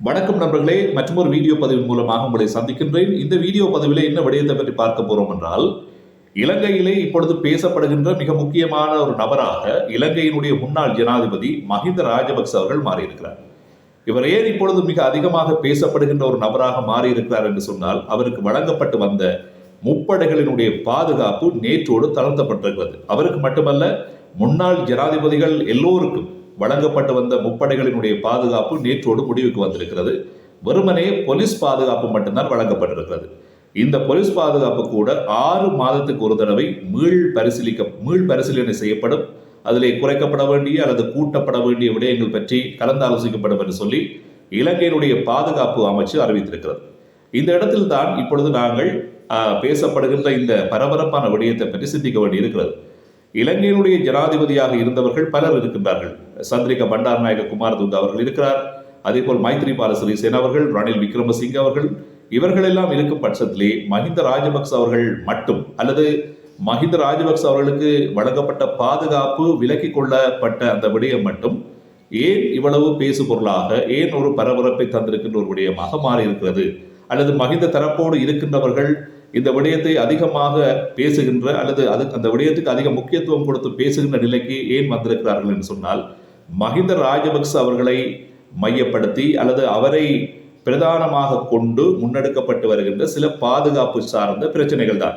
வணக்கம் நண்பர்களே மற்றொரு வீடியோ பதிவின் மூலமாக உங்களை சந்திக்கின்றேன். இந்த வீடியோ பதிவில் என்ன விடயத்தை பற்றி பார்க்க போறோம் என்றால் இலங்கையிலே இப்பொழுது பேசப்படுகின்ற மிக முக்கியமான ஒரு நபராக இலங்கையினுடைய முன்னாள் ஜனாதிபதி மஹிந்த ராஜபக்ச அவர்கள் மாறியிருக்கிறார். இவர் ஏன் இப்பொழுது மிக அதிகமாக பேசப்படுகின்ற ஒரு நபராக மாறியிருக்கிறார் என்று சொன்னால் அவருக்கு வழங்கப்பட்டு வந்த முப்படைகளினுடைய பாதுகாப்பு நேற்றோடு தளர்த்தப்பட்டிருக்கிறது. அவருக்கு மட்டுமல்ல முன்னாள் ஜனாதிபதிகள் எல்லோருக்கும் வழங்கப்பட்டு வந்த முப்படைகளினுடைய பாதுகாப்பு நேற்றோடு முடிவுக்கு வந்திருக்கிறது. வெறுமனே போலீஸ் பாதுகாப்பு மட்டும்தான் வழங்கப்பட்டிருக்கிறது. இந்த போலீஸ் பாதுகாப்பு கூட ஆறு மாதத்துக்கு ஒரு தடவை மீள் பரிசீலிக்க மீள் பரிசீலனை செய்யப்படும். அதிலே குறைக்கப்பட வேண்டிய அல்லது கூட்டப்பட வேண்டிய விடயங்கள் பற்றி கலந்தாலோசிக்கப்படும் என்று சொல்லி இலங்கையினுடைய பாதுகாப்பு அமைச்சு அறிவித்திருக்கிறது. இந்த இடத்தில் தான் இப்பொழுது நாங்கள் பேசப்படுகின்ற இந்த பரபரப்பான விடயத்தை பற்றி சிந்திக்க வேண்டியிருக்கிறது. இலங்கையினுடைய ஜனாதிபதியாக இருந்தவர்கள் பலர் இருக்கின்றார்கள். சந்திரிகா பண்டாரநாயக குமாரதுங்க அவர்கள் இருக்கிறார். அதேபோல் மைத்ரிபால சிறிசேன அவர்கள் ரணில் விக்ரமசிங்க அவர்கள் இவர்கள் எல்லாம் இருக்கும் பட்சத்திலே மஹிந்த ராஜபக்ச அவர்கள் மட்டும் அல்லது மஹிந்த ராஜபக்ச அவர்களுக்கு வழங்கப்பட்ட பாதுகாப்பு விலக்கிக் கொள்ளப்பட்ட அந்த விடயம் மட்டும் ஏன் இவ்வளவு பேசு பொருளாக ஏன் ஒரு பரபரப்பை தந்திருக்கின்ற ஒரு விடயமாக மாறியிருக்கிறது அல்லது மகிந்த தரப்போடு இருக்கின்றவர்கள் இந்த விடயத்தை அதிகமாக பேசுகின்ற அல்லது அது அந்த விடயத்துக்கு அதிக முக்கியத்துவம் கொடுத்து பேசுகின்ற நிலைக்கு ஏன் வந்திருக்கிறார்கள் என்று சொன்னால் மஹிந்த ராஜபக்ச அவர்களை மையப்படுத்தி அல்லது அவரை பிரதானமாக கொண்டு முன்னெடுக்கப்பட்டு வருகின்ற சில பாதுகாப்பு சார்ந்த பிரச்சனைகள் தான்.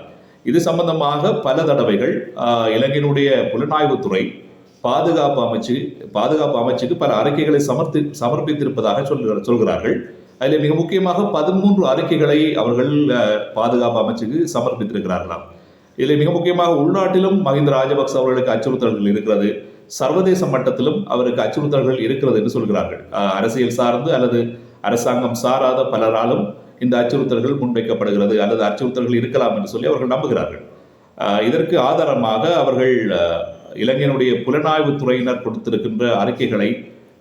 இது சம்பந்தமாக பல தடவைகள் இலங்கையினுடைய புலனாய்வுத்துறை பாதுகாப்பு அமைச்சு பாதுகாப்பு அமைச்சுக்கு பல அறிக்கைகளை சமர்த்தி சமர்ப்பித்திருப்பதாக சொல்கிற சொல்கிறார்கள். அதில் மிக முக்கியமாக பதிமூன்று அறிக்கைகளை அவர்கள் பாதுகாப்பு அமைச்சுக்கு சமர்ப்பித்திருக்கிறார்களாம். இதில் மிக முக்கியமாக உள்நாட்டிலும் மஹிந்த ராஜபக்ச அவர்களுக்கு அச்சுறுத்தல்கள் இருக்கிறது. சர்வதேச மட்டத்திலும் அவருக்கு அச்சுறுத்தல்கள் இருக்கிறது என்று சொல்கிறார்கள். அரசியல் சார்ந்து அல்லது அரசாங்கம் சாராத பலராலும் இந்த அச்சுறுத்தல்கள் முன்வைக்கப்படுகிறது அல்லது அச்சுறுத்தல்கள் இருக்கலாம் என்று சொல்லி அவர்கள் நம்புகிறார்கள். இதற்கு ஆதாரமாக அவர்கள் இளைஞனுடைய இலங்கையினுடைய புலனாய்வு துறையினர் கொடுத்திருக்கின்ற அறிக்கைகளை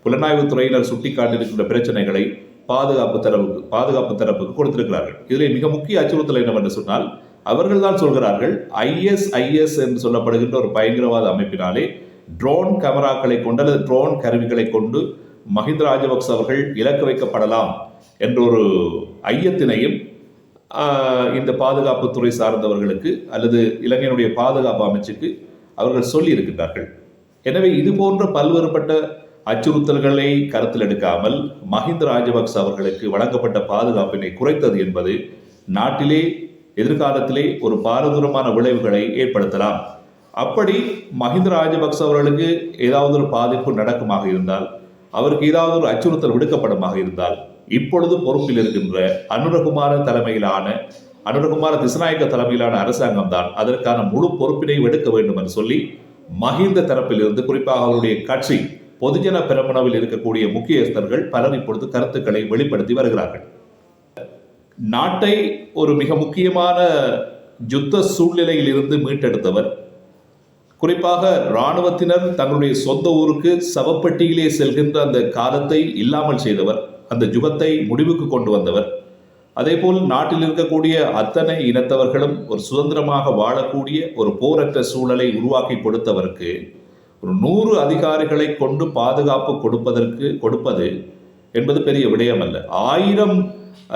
புலனாய்வு துறையினர் சுட்டிக்காட்டியிருக்கின்ற பிரச்சனைகளை பாதுகாப்பு தரப்புக்கு பாதுகாப்பு தரப்புக்கு கொடுத்திருக்கிறார்கள். இதில் மிக முக்கிய அச்சுறுத்தல் என்னவென்று சொன்னால் அவர்கள் தான் சொல்கிறார்கள் ஐஎஸ்ஐஎஸ் என்று சொல்லப்படுகின்ற ஒரு பயங்கரவாத அமைப்பினாலே ட்ரோன் கேமராக்களை கொண்டு அல்லது ட்ரோன் கருவிகளை கொண்டு மஹிந்த ராஜபக்ச அவர்கள் இலக்கு வைக்கப்படலாம் என்ற ஒரு ஐயத்தினையும் இந்த பாதுகாப்புத்துறை சார்ந்தவர்களுக்கு அல்லது இலங்கையினுடைய பாதுகாப்பு அமைச்சுக்கு அவர்கள் சொல்லி இருக்கின்றார்கள் எனவே இது போன்ற பல்வேறுபட்ட அச்சுறுத்தல்களை கருத்தில் எடுக்காமல் மஹிந்த ராஜபக்ச அவர்களுக்கு வழங்கப்பட்ட பாதுகாப்பினை குறைத்தது என்பது நாட்டிலே எதிர்காலத்திலே ஒரு பாரதூரமான விளைவுகளை ஏற்படுத்தலாம். அப்படி மஹிந்த ராஜபக்ச அவர்களுக்கு ஏதாவது ஒரு பாதிப்பு நடக்குமாக இருந்தால் அவருக்கு ஏதாவது ஒரு அச்சுறுத்தல் விடுக்கப்படுமாக இருந்தால் இப்பொழுது பொறுப்பில் இருக்கின்ற அனுரகுமார தலைமையிலான அனுரகுமார திசநாயக்க தலைமையிலான அரசாங்கம் தான் அதற்கான முழு பொறுப்பினை எடுக்க வேண்டும் என்று சொல்லி மஹிந்த தரப்பிலிருந்து குறிப்பாக அவருடைய கட்சி பொதுஜன பெரமுனவில் இருக்கக்கூடிய முக்கியஸ்தர்கள் பலர் இப்பொழுது கருத்துக்களை வெளிப்படுத்தி வருகிறார்கள். நாட்டை ஒரு மிக முக்கியமான யுத்த சூழ்நிலையில் இருந்து மீட்டெடுத்தவர் குறிப்பாக இராணுவத்தினர் தங்களுடைய சொந்த ஊருக்கு சவப்பெட்டியிலே செல்கின்ற அந்த காலத்தை இல்லாமல் செய்தவர் அந்த யுகத்தை முடிவுக்கு கொண்டு வந்தவர். அதேபோல் நாட்டில் இருக்கக்கூடிய அத்தனை இனத்தவர்களும் ஒரு சுதந்திரமாக வாழக்கூடிய ஒரு போரற்ற சூழலை உருவாக்கி கொடுத்தவருக்கு ஒரு நூறு அதிகாரிகளை கொண்டு பாதுகாப்பு கொடுப்பதற்கு கொடுப்பது என்பது பெரிய விடயம் அல்ல ஆயிரம்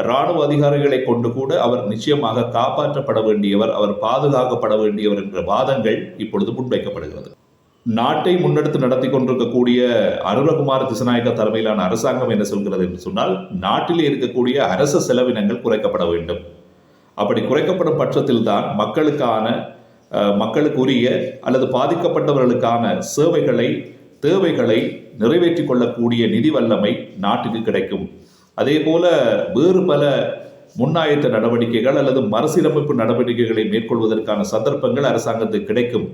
இராணுவ அதிகாரிகளை கொண்டு கூட அவர் நிச்சயமாக காப்பாற்றப்பட வேண்டியவர் அவர் பாதுகாக்கப்பட வேண்டியவர் என்ற வாதங்கள் இப்பொழுது முன்வைக்கப்படுகிறது. நாட்டை முன்னெடுத்து நடத்தி கொண்டிருக்கக்கூடிய அருணகுமார திசநாயக்க தலைமையிலான அரசாங்கம் என்ன சொல்கிறது என்று சொன்னால் நாட்டிலே இருக்கக்கூடிய அரச செலவினங்கள் குறைக்கப்பட வேண்டும். அப்படி குறைக்கப்படும் பட்சத்தில் தான் மக்களுக்கான அஹ், மக்களுக்குரிய அல்லது பாதிக்கப்பட்டவர்களுக்கான சேவைகளை தேவைகளை நிறைவேற்றிக் கொள்ளக்கூடிய நிதி வல்லமை நாட்டுக்கு கிடைக்கும். அதே போல வேறு பல முன்னாயத்த நடவடிக்கைகள் அல்லது மறுசீரமைப்பு நடவடிக்கைகளை மேற்கொள்வதற்கான சந்தர்ப்பங்கள் அரசாங்கத்துக்கு கிடைக்கும்.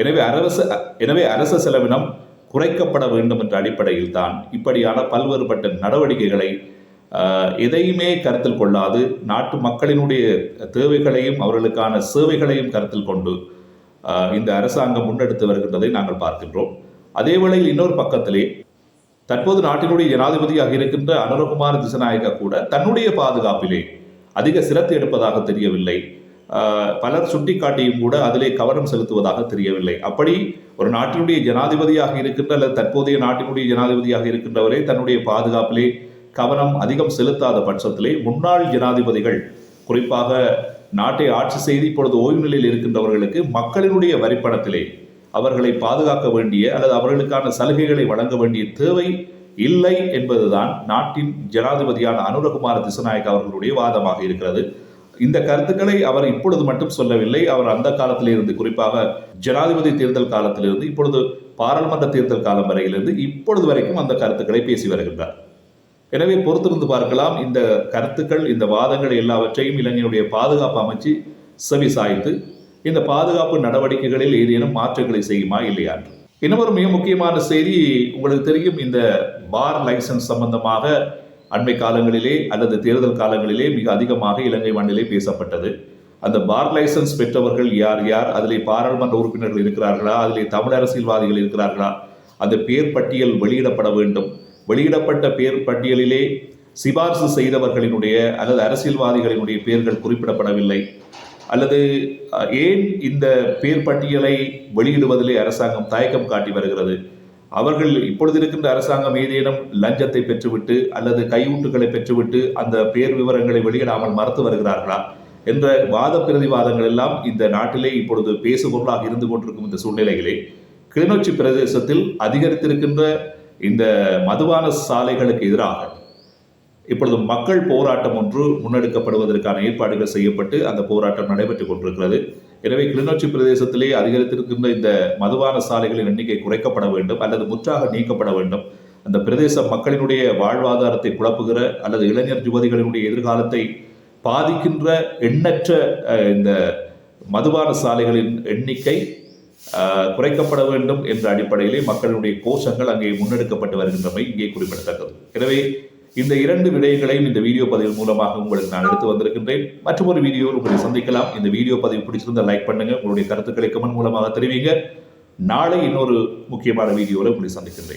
எனவே அரச எனவே அரச செலவினம் குறைக்கப்பட வேண்டும் என்ற அடிப்படையில் தான் இப்படியான பல்வேறுபட்ட நடவடிக்கைகளை எதையுமே கருத்தில் கொள்ளாது. நாட்டு மக்களினுடைய தேவைகளையும் அவர்களுக்கான சேவைகளையும் கருத்தில் கொண்டு இந்த அரசாங்கம் முன்னெடுத்து வருகின்றதை நாங்கள் பார்க்கின்றோம். அதே வேளையில் இன்னொரு பக்கத்திலே தற்போது நாட்டினுடைய ஜனாதிபதியாக இருக்கின்ற அனுரகுமார திசநாயகா கூட தன்னுடைய பாதுகாப்பிலே அதிக சிரத்து எடுப்பதாக தெரியவில்லை. பலர் சுட்டிக்காட்டியும் கூட அதிலே கவனம் செலுத்துவதாக தெரியவில்லை. அப்படி ஒரு நாட்டினுடைய ஜனாதிபதியாக இருக்கின்ற அல்லது தற்போதைய நாட்டினுடைய ஜனாதிபதியாக இருக்கின்றவரே தன்னுடைய பாதுகாப்பிலே கவனம் அதிகம் செலுத்தாத பட்சத்திலே முன்னாள் ஜனாதிபதிகள் குறிப்பாக நாட்டை ஆட்சி செய்து இப்பொழுது ஓய்வு நிலையில் இருக்கின்றவர்களுக்கு மக்களினுடைய வரிப்பணத்திலே அவர்களை பாதுகாக்க வேண்டிய அல்லது அவர்களுக்கான சலுகைகளை வழங்க வேண்டிய தேவை இல்லை என்பதுதான் நாட்டின் ஜனாதிபதியான அனுரகுமார திசநாயக் அவர்களுடைய வாதமாக இருக்கிறது. இந்த கருத்துக்களை அவர் இப்பொழுது மட்டும் சொல்லவில்லை. அவர் அந்த காலத்திலிருந்து குறிப்பாக ஜனாதிபதி தேர்தல் காலத்திலிருந்து இப்பொழுது பாராளுமன்ற தேர்தல் காலம் வரையிலிருந்து இப்பொழுது வரைக்கும் அந்த கருத்துக்களை பேசி வருகின்றார். எனவே பொறுத்திருந்து பார்க்கலாம். இந்த கருத்துக்கள் இந்த வாதங்கள் எல்லாவற்றையும் இலங்கையுடைய பாதுகாப்பு அமைச்சு செவி சாய்த்து இந்த பாதுகாப்பு நடவடிக்கைகளில் ஏதேனும் மாற்றங்களை செய்யுமா இல்லையா இன்னொரு மிக முக்கியமான செய்தி உங்களுக்கு தெரியும் இந்த பார் லைசன்ஸ் சம்பந்தமாக அண்மை காலங்களிலே அல்லது தேர்தல் காலங்களிலே மிக அதிகமாக இலங்கை மண்ணிலே பேசப்பட்டது. அந்த பார் லைசன்ஸ் பெற்றவர்கள் யார் யார் அதிலே பாராளுமன்ற உறுப்பினர்கள் இருக்கிறார்களா அதிலே தமிழ் அரசியல்வாதிகள் இருக்கிறார்களா அந்த பேர் பட்டியல் வெளியிடப்பட வேண்டும். வெளியிடப்பட்ட பேர் பட்டியலிலே சிபார்சு செய்தவர்களினுடைய அல்லது அரசியல்வாதிகளினுடைய பெயர்கள் குறிப்பிடப்படவில்லை. அல்லது ஏன் இந்த பேர் பட்டியலை வெளியிடுவதிலே அரசாங்கம் தயக்கம் காட்டி வருகிறது? அவர்கள் இப்பொழுது இருக்கின்ற அரசாங்கம் ஏதேனும் லஞ்சத்தை பெற்றுவிட்டு அல்லது கையூட்டுகளை பெற்றுவிட்டு அந்த பேர் விவரங்களை வெளியிடாமல் மறுத்து வருகிறார்களா? என்ற வாத பிரதிவாதங்கள் எல்லாம் இந்த நாட்டிலே இப்பொழுது பேசுபொருளாக இருந்து கொண்டிருக்கும் இந்த சூழ்நிலையிலே கிளிநொச்சி பிரதேசத்தில் அதிகரித்திருக்கின்ற இந்த மதுபான சாலைகளுக்கு எதிராக இப்பொழுது மக்கள் போராட்டம் ஒன்று முன்னெடுக்கப்படுவதற்கான ஏற்பாடுகள் செய்யப்பட்டு அந்த போராட்டம் நடைபெற்றுக் கொண்டிருக்கிறது. எனவே கிளிநொச்சி பிரதேசத்திலே அதிகரித்திருக்கின்ற இந்த மதுவான சாலைகளின் எண்ணிக்கை குறைக்கப்பட வேண்டும் அல்லது முற்றாக நீக்கப்பட வேண்டும். அந்த பிரதேச மக்களினுடைய வாழ்வாதாரத்தை குழப்புகிற அல்லது இளைஞர் யுவதிகளினுடைய எதிர்காலத்தை பாதிக்கின்ற எண்ணற்ற இந்த மதுபான சாலைகளின் எண்ணிக்கை குறைக்கப்பட வேண்டும் என்ற அடிப்படையிலே மக்களுடைய கோஷங்கள் அங்கே முன்னெடுக்கப்பட்டு வருகின்றமை இங்கே குறிப்பிடத்தக்கது. எனவே இந்த இரண்டு விடயங்களையும் இந்த வீடியோ பதிவு மூலமாக உங்களுக்கு நான் எடுத்து வந்திருக்கின்றேன். மற்றும் ஒரு வீடியோ உங்களை சந்திக்கலாம். இந்த வீடியோ பதிவு பிடிச்சிருந்தால் லைக் பண்ணுங்க. உங்களுடைய கருத்துக்களை கமெண்ட் மூலமாக தெரிவிங்க. நாளை இன்னொரு முக்கியமான வீடியோவில் உங்களை சந்திக்கின்றேன்.